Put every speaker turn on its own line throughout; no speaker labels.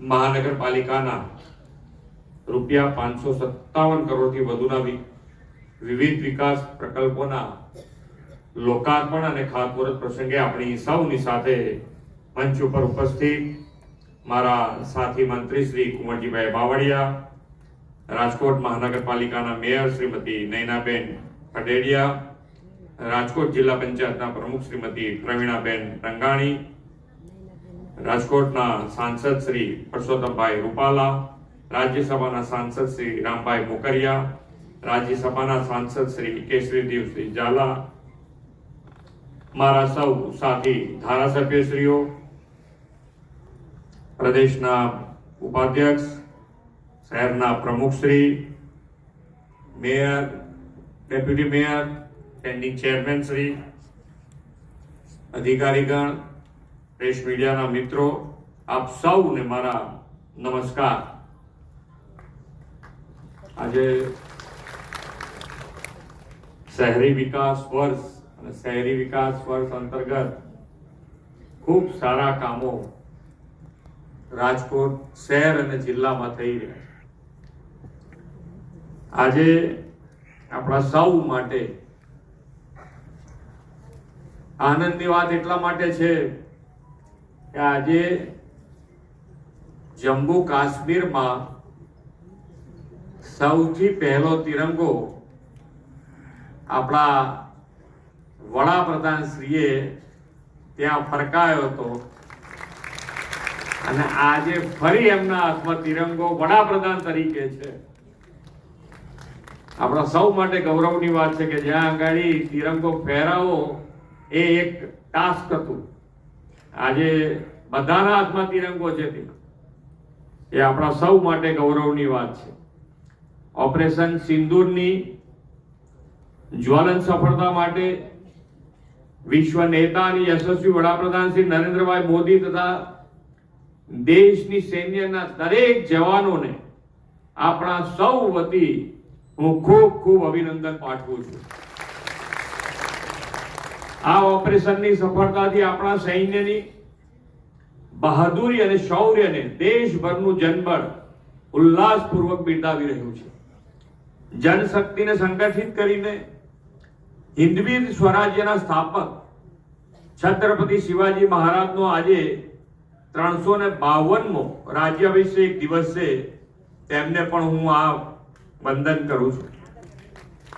મહાનગરપાલિકાના રૂપિયા પાંચસો સત્તાવન કરોડથી વધુના વિવિધ વિકાસ પ્રકલ્પોના લોકાર્પણ અને ખાતમુહૂર્ત પ્રસંગે આપણી સૌની સાથે મંચ ઉપર ઉપસ્થિત મારા સાથી મંત્રી શ્રી કુંવરજીભાઈ બાવળિયા, રાજકોટ મહાનગરપાલિકાના મેયર શ્રીમતી નૈનાબેન પટેડિયા, રાજકોટ જિલ્લા પંચાયતના પ્રમુખ શ્રીમતી પ્રવીણાબેન રંગાણી રાજકોટના સાંસદ શ્રી પરસોત્તમભાઈ રૂપાલા, રાજ્યસભાના સાંસદ શ્રી રામભાઈ મોકરિયા, રાજ્યસભાના સાંસદ શ્રી કેસરીદેવસિંહ ઝાલા, મારા સૌ સાથી ધારાસભ્યશ્રીઓ, પ્રદેશના ઉપાધ્યક્ષ, શહેરના પ્રમુખશ્રી, mayor, deputy mayor standing chairman Shri અધિકારીગણ press મીડિયાના મિત્રો, આપ સૌને મારા નમસ્કાર. આજે શહેરી વિકાસ વર્ષ અને શહેરી વિકાસ વર્ષ અંતર્ગત ખૂબ સારા કામો રાજકોટ શહેર અને જિલ્લામાં થઈ રહ્યા છે. આજે આપણા સૌ માટે આનંદની વાત એટલા માટે છે કે આજે જમ્મુ કાશ્મીરમાં સૌથી પહેલો તિરંગો આપણા વડાપ્રધાન શ્રીએ ત્યાં ફરકાયો હતો. અને આજે ફરી એમના હાથમાં તિરંગો વડાપ્રધાન તરીકે છે. આપણા સૌ માટે ગૌરવની વાત છે કે જ્યાં આગળ તિરંગો ફેરાવો એ એક ટાસ્ક હતું. આજે બધાના હાથમાં તિરંગો છે તે. એ આપણા સૌ માટે ગૌરવની વાત છે. ઓપરેશન સિંદૂરની જ્વલન સફળતા માટે વિશ્વ નેતા અને યશસ્વી વડાપ્રધાન શ્રી નરેન્દ્રભાઈ મોદી તથા દેશની સૈન્યના દરેક જવાનોને આપણા સૌ વતી હું ખૂબ ખૂબ અભિનંદન પાઠવું છું. આ ઓપરેશનની સફળતાથી આપણા સૈન્યની બહાદુરી અને શૌર્યને દેશભરનું જનબળ ઉલ્લાસપૂર્વક બિરદાવી રહ્યું છે. જનશક્તિને સંગઠિત કરીને હિન્દવી સ્વરાજ્યના સ્થાપક છત્રપતિ શિવાજી મહારાજનો આજે ત્રણસો ને બાવનમો રાજ્યાભિષેક દિવસ છે તેમને પણ હું આ વંદન કરું છું.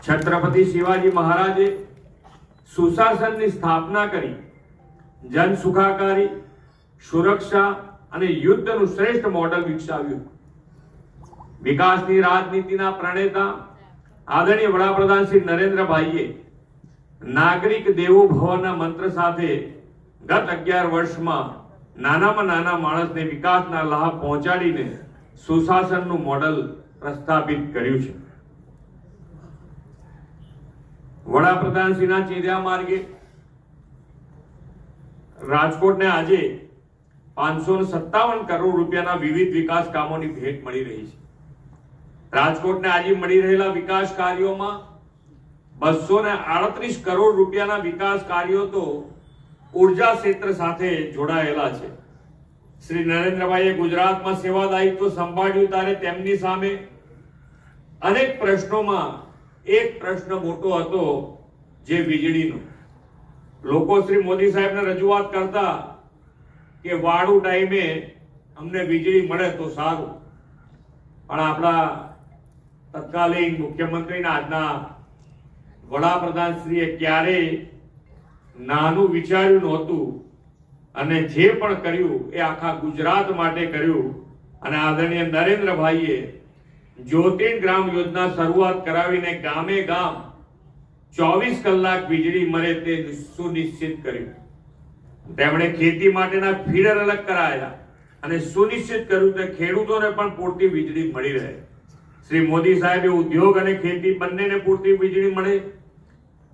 છત્રપતિ શિવાજી મહારાજે સુશાસનની સ્થાપના કરી. જન સુખાકારી, સુરક્ષા અને યુદ્ધનું શ્રેષ્ઠ મોડલ વિકસાવ્યું. વિકાસની રાજનીતિના પ્રણેતા આદરણીય વડાપ્રધાન શ્રી નરેન્દ્રભાઈએ નાગરિક દેવો ભવના મંત્ર સાથે ગત અગિયાર વર્ષમાં નાનામાં નાના માણસને વિકાસના લાભ પહોંચાડીને સુશાસનનું મોડલ પ્રસ્થાપિત કર્યું છે. વડાપ્રધાનશ્રીના ચીર્યા માર્ગે રાજકોટને આજે પાંચસો સત્તાવન કરોડ રૂપિયાના વિવિધ વિકાસ કામોની ભેટ મળી રહી છે. રાજકોટને આજે મળી રહેલા વિકાસ કાર્યોમાં બસો ને આડત્રીસ કરોડ રૂપિયાના વિકાસ કાર્યો તો ઊર્જા ક્ષેત્ર સાથે જોડાયેલા છે. શ્રી નરેન્દ્રભાઈએ ગુજરાતમાં સેવા દાયિત્વ સંભાળ્યું ત્યારે તેમની સામે અનેક પ્રશ્નોમાં એક પ્રશ્ન મોટો હતો જે વીજળીનો. લોકો શ્રી મોદી સાહેબને રજૂઆત કરતા કે વાળું ટાઈમે અમને વીજળી મળે તો સારું. પણ આપણા તત્કાલીન મુખ્યમંત્રીના આજના વડાપ્રધાન શ્રીએ ક્યારેય નાનું વિચાર્યું નહોતું અને જે પણ કર્યું એ આખા ગુજરાત માટે કર્યું. અને આદરણીય નરેન્દ્રભાઈએ જ્યોતિર્ ગ્રામ યોજના શરૂઆત કરાવીને ગામે ગામ ચોવીસ કલાક વીજળી મળે તે સુનિશ્ચિત કર્યું. તેમણે ખેતી માટેના ફીડર અલગ કરાયા અને સુનિશ્ચિત કર્યું કે ખેડૂતોને પણ પૂરતી વીજળી મળી રહે. શ્રી મોદી સાહેબે ઉદ્યોગ અને ખેતી બંનેને પૂરતી વીજળી મળે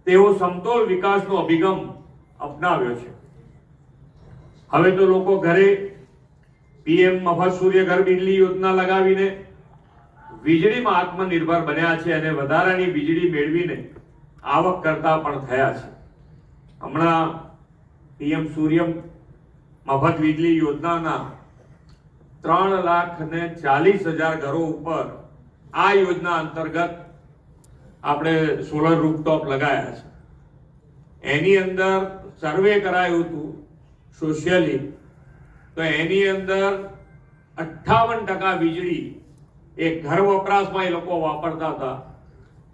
તેવો સમતોલ વિકાસનો અભિગમ અપનાવ્યો છે. હવે તો લોકો ઘરે પીએમ મફત સૂર્ય ઘર બિજલી યોજના લગાવીને વીજળીમાં આત્મનિર્ભર બન્યા છે અને વધારાની વીજળી મેળવીને આવક કરતા પણ થયા છે. હમણાં પીએમ સૂર્ય મફત વીજળી યોજનાના ત્રણ લાખ ને ચાલીસ હજાર ઘરો ઉપર આ યોજના અંતર્ગત આપણે સોલર રૂપટોપ લગાયા છે. એની અંદર સર્વે કરાયું હતું સોશિયલી, તો એની અંદર અઠ્ઠાવન ટકા વીજળી એ ઘર વપરાશમાં એ લોકો વાપરતા હતા.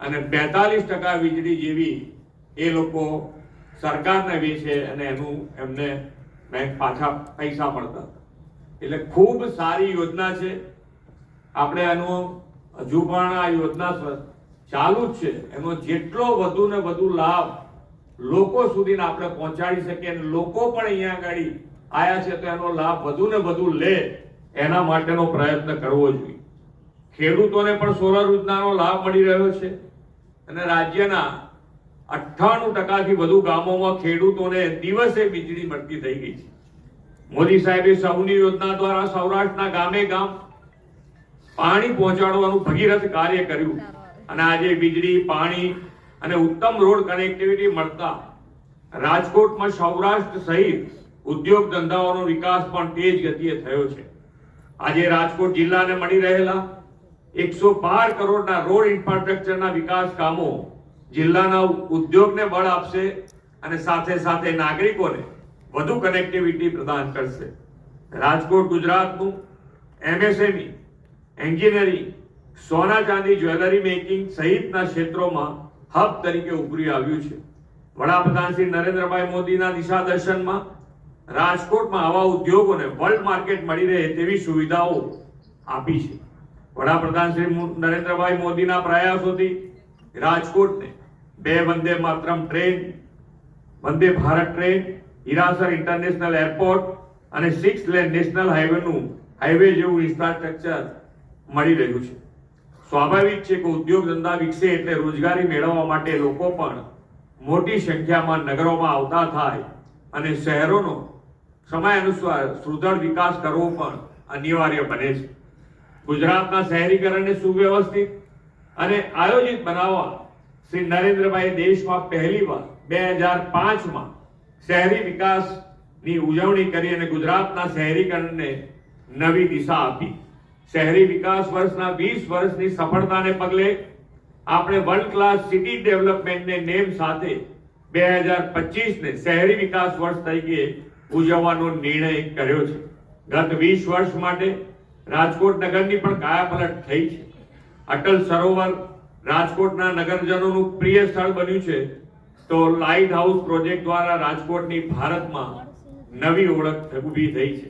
અને બેતાલીસ ટકા વીજળી જેવી એ લોકો સરકારને વેચે અને એનું એમને બેંક પાછા પૈસા મળતા એટલે ખૂબ સારી યોજના છે. આપણે એનો હજુ પણ આ યોજના ચાલુ જ છે. એનો જેટલો વધુ ને વધુ લાભ લોકો સુધીને આપણે પહોંચાડી શકીએ અને લોકો પણ અહીંયા આગળ આવ્યા છે તો એનો લાભ વધુ ને વધુ લે એના માટેનો પ્રયત્ન કરવો જોઈએ. ખેડૂતોને પણ સોલર યોજનાનો લાભ મળી રહ્યો છે અને રાજ્યના અઠ્ઠાણું ટકાથી વધુ ગામોમાં ખેડૂતોને દિવસે વીજળી મળતી થઈ ગઈ છે. મોદી સાહેબે સૌની યોજના દ્વારા સૌરાષ્ટ્રના ગામે ગામ પાણી પહોંચાડવાનું ભગીરથ કાર્ય કર્યું અને આજે વીજળી, પાણી અને ઉત્તમ રોડ કનેક્ટિવિટી મળતા રાજકોટમાં સૌરાષ્ટ્ર સહિત ઉદ્યોગ ધંધાઓનો વિકાસ પણ તેજ ગતિએ થયો છે. આજે રાજકોટ જિલ્લાને મળી રહેલા એકસો બાર કરોડના રોડ ઇન્ફ્રાસ્ટ્રક્ચરના વિકાસ કામો જિલ્લાના ઉદ્યોગને બળ આપશે અને સાથે સાથે નાગરિકોને વધુ કનેક્ટિવિટી પ્રદાન કરશે. રાજકોટ, ગુજરાતનું એમએસએમઈ એન્જિનિયરિંગ સોના ચાંદી જ્વેલરી મેકિંગ સહિતના ક્ષેત્રોમાં હબ તરીકે ઉભરી આવ્યું છે. વડાપ્રધાન શ્રી નરેન્દ્રભાઈ મોદીના દિશા દર્શનમાં રાજકોટમાં આવા ઉદ્યોગોને વર્લ્ડ માર્કેટ મળી રહે તેવી સુવિધાઓ આપી છે. વડાપ્રધાન શ્રી નરેન્દ્રભાઈ મોદીના પ્રયાસોથી રાજકોટને બે Vande Mataram train, Vande Bharat train, Hirasar international airport અને સિક્સ લેન નેશનલ હાઈવેનું હાઈવે જેવું ઇન્ફ્રાસ્ટ્રક્ચર મળી રહ્યું છે. સ્વાભાવિક છે કે ઉદ્યોગ ધંધા વિકસે એટલે રોજગારી મેળવવા માટે લોકો પણ મોટી સંખ્યામાં નગરોમાં આવતા થાય અને શહેરોનો સમય અનુસાર સુદૃઢ વિકાસ કરવો પણ અનિવાર્ય બને છે. ગુજરાતના શહેરીકરણને સુવ્યવસ્થિત અને આયોજિત બનાવવા શ્રી નરેન્દ્રભાઈ દેશમાં પહેલીવાર બે હજાર પાંચમાં શહેરી વિકાસની ઉજવણી કરી અને ગુજરાતના શહેરીકરણને નવી દિશા આપી. શહેરી વિકાસ વર્ષના વીસ વર્ષની સફળતાને પગલે આપણે વર્લ્ડ ક્લાસ સિટી ડેવલપમેન્ટને નેમ સાથે બે હજાર પચીસને શહેરી વિકાસ વર્ષ તરીકે ઉજવવાનો નિર્ણય કર્યો છે. ગત વીસ વર્ષ માટે રાજકોટ નગરની પણ કાયાપલટ થઈ છે. અટલ સરોવર રાજકોટના નગરજનોનું પ્રિય સ્થળ બન્યું છે. તો લાઇટ હાઉસ પ્રોજેક્ટ દ્વારા રાજકોટની ભારતમાં નવી ઓળખ ઊભી થઈ છે.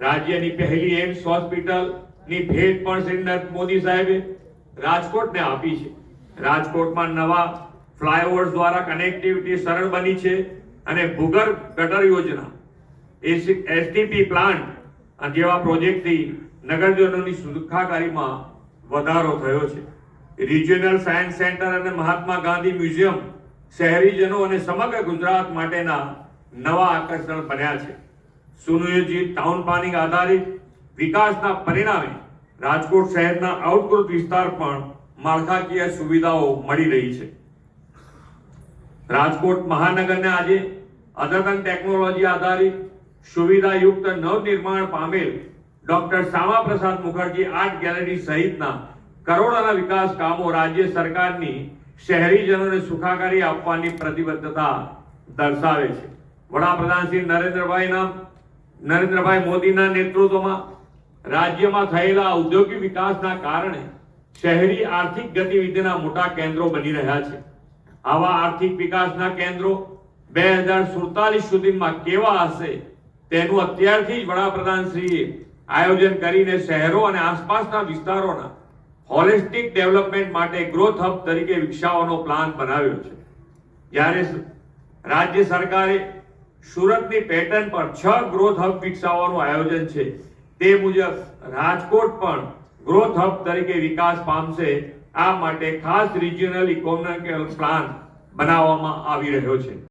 રાજ્યની પહેલી એમ્સ હોસ્પિટલની ભેટ પણ શ્રી નરેન્દ્ર મોદી સાહેબે રાજકોટને આપી છે. રાજકોટમાં નવા ફ્લાયઓવર્સ દ્વારા કનેક્ટિવિટી સરળ બની છે અને ભૂગર્ભ ગટર યોજના એસટીપી પ્લાન્ટ જેવા પ્રોજેક્ટથી નગરજનોની સુખાકારીમાં વધારો થયો છે. રિજિયનલ સાયન્સ સેન્ટર અને મહાત્મા ગાંધી મ્યુઝિયમ શહેરીજનો અને સમગ્ર ગુજરાત માટેના નવા આકર્ષણ બન્યા છે. સુનિયોજિત ટાઉન પ્લાનિંગ આધારિત વિકાસના પરિણામે રાજકોટ શહેરના આઉટગ્રોથ વિસ્તાર પણ માળખાકીય સુવિધાઓ મળી રહી છે. રાજકોટ મહાનગરને આજે અદ્યતન ટેકનોલોજી આધારિત સુવિધાયુક્ત નવનિર્માણ પામેલ doctor Shyama Prasad Mukherjee art gallery સહિતના કરોડોના વિકાસ કામો રાજ્ય સરકારની શહેરીજનોને સુખાકારી આપવાની પ્રતિબદ્ધતા દર્શાવે છે. વડાપ્રધાન શ્રી નરેન્દ્રભાઈના નરેન્દ્રભાઈ મોદીના નેતૃત્વમાં રાજ્યમાં થયેલા ઔદ્યોગિક વિકાસના કારણે શહેરી આર્થિક ગતિવિધિના મોટા કેન્દ્રો બની રહ્યા છે. આવા આર્થિક વિકાસના કેન્દ્રો બે હજાર સુડતાલીસ સુધીમાં કેવા હશે તેનું અત્યારથી જ વડાપ્રધાન શ્રીએ આયોજન કરીને શહેરો અને આસપાસના વિસ્તારોના હોલિસ્ટિક ડેવલપમેન્ટ માટે ગ્રોથ હબ તરીકે વિકસાવવાનો પ્લાન બનાવ્યો છે. જ્યારે રાજ્ય સરકારે સુરતની પેટર્ન પર છ ગ્રોથ હબ વિકસાવવાનું આયોજન છે, તે મુજબ રાજકોટ પણ ગ્રોથ હબ તરીકે વિકાસ પામશે. આ માટે ખાસ રિજિયોનલ ઇકોનોમિકલ પ્લાન બનાવવામાં આવી રહ્યો છે.